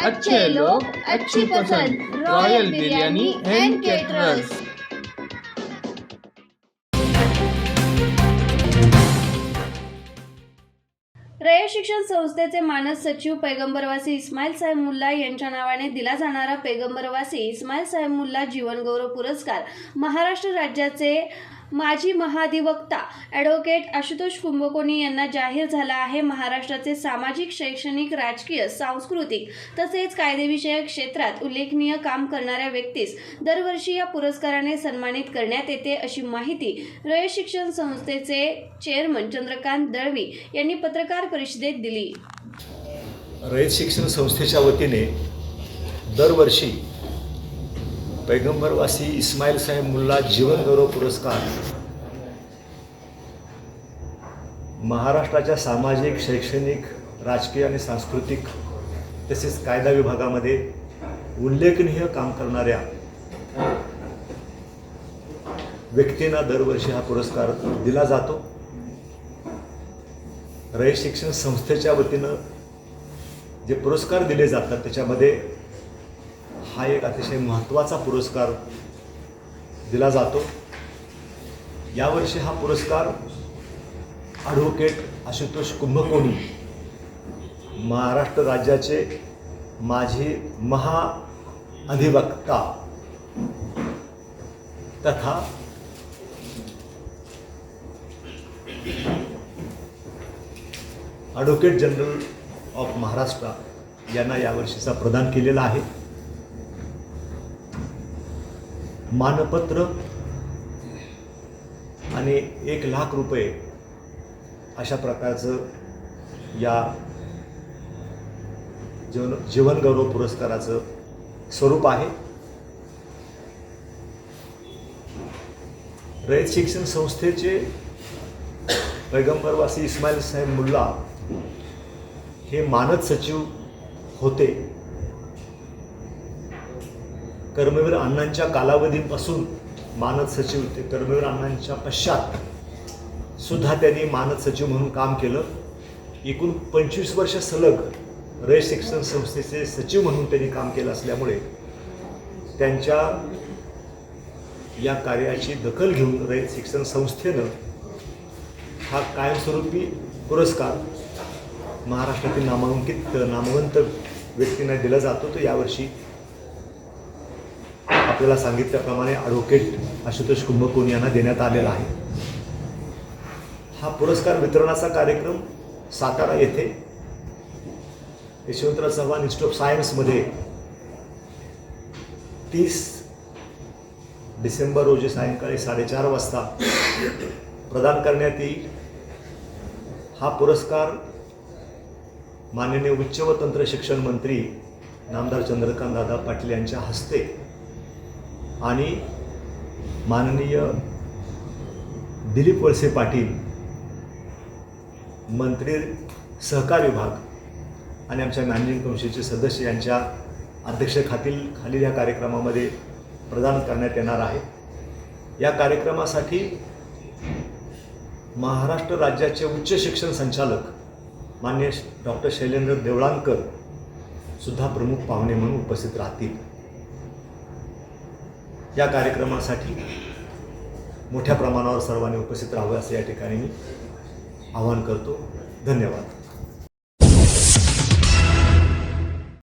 अच्छे लोक अच्छी पसंद royal biryani and caterers Rayat Shikshan संस्थेचे मानस सचिव पैगंबरवासी इस्माईल साहेब मुल्ला यांच्या नावाने दिला जाणारा पैगंबरवासी इस्माईल साहेब मुल्ला जीवनगौरव पुरस्कार महाराष्ट्र राज्याचे माजी महाधिवक्ता ॲडव्होकेट आशुतोष कुंभकोणी यांना जाहीर झाला आहे महाराष्ट्राचे सामाजिक शैक्षणिक राजकीय सांस्कृतिक तसेच कायदेविषयक क्षेत्रात उल्लेखनीय काम करणाऱ्या व्यक्तीस दरवर्षी या पुरस्काराने सन्मानित करण्यात येते अशी माहिती रयत शिक्षण संस्थेचे चेअरमन चंद्रकांत दळवी यांनी पत्रकार परिषदेत दिली. रयत शिक्षण संस्थेच्या वतीने दरवर्षी पैगंबरवासी इस्माईल साहेब मुल्ला जीवनगौरव पुरस्कार. महाराष्ट्राच्या सामाजिक शैक्षणिक राजकीय आणि सांस्कृतिक तसेच कायदा विभागामध्ये उल्लेखनीय काम करणाऱ्या व्यक्तींना दरवर्षी हा पुरस्कार दिला जातो. रयत शिक्षण संस्थेच्या वतीनं जे पुरस्कार दिले जातात त्याच्यामध्ये हा एक अतिशय महत्त्वाचा पुरस्कार दिला जातो. यावर्षी हा पुरस्कार ॲडव्होकेट आशुतोष कुंभकोणी महाराष्ट्र राज्याचे माजी महाअधिवक्ता तथा ॲडव्होकेट जनरल ऑफ महाराष्ट्र यांना यावर्षीचा प्रदान केलेला आहे. मानपत्र आणि एक लाख रुपये अशा प्रकारचं या जीवन जीवनगौरव पुरस्काराचं स्वरूप आहे. रयत शिक्षण संस्थेचे पैगंबरवासी इस्माईल साहेब मुल्ला हे मानद सचिव होते. कर्मवीर अण्णांच्या कालावधीपासून मानद सचिव ते कर्मवीर अण्णांच्या पश्चात सुद्धा त्यांनी मानद सचिव म्हणून काम केलं. एकूण पंचवीस वर्ष सलग रयत शिक्षण संस्थेचे सचिव म्हणून त्यांनी काम केलं असल्यामुळे त्यांच्या या कार्याची दखल घेऊन रयत शिक्षण संस्थेनं हा कायमस्वरूपी पुरस्कार महाराष्ट्रातील नामांकित नामवंत व्यक्तींना दिला जातो. तो यावर्षी आपल्याला सांगितल्याप्रमाणे ॲडव्होकेट आशुतोष कुंभकोण यांना देण्यात आलेला आहे. हा पुरस्कार वितरणाचा कार्यक्रम सातारा येथे यशवंतराव चव्हाण इन्स्टिट्यूट ऑफ सायन्समध्ये तीस डिसेंबर रोजी सायंकाळी साडेचार वाजता प्रदान करण्यात येईल. हा पुरस्कार माननीय उच्च व तंत्र शिक्षण मंत्री नामदार चंद्रकांत दादा पाटील यांच्या हस्ते आणि माननीय दिलीप वळसे पाटील मंत्री सहकार विभाग आणि आमच्या मॅनेजिंग कौन्सिलचे सदस्य यांच्या अध्यक्षखातील खालील या कार्यक्रमामध्ये प्रदान करण्यात येणार आहे. या कार्यक्रमासाठी महाराष्ट्र राज्याचे उच्च शिक्षण संचालक मान्य डॉक्टर शैलेंद्र देवळांकर सुद्धा प्रमुख पाहुणे म्हणून उपस्थित राहतील. या कार्यक्रमासाठी मोठ्या प्रमाणावर सर्वांनी उपस्थित राहावं असं या ठिकाणी मी आवाहन करतो. धन्यवाद.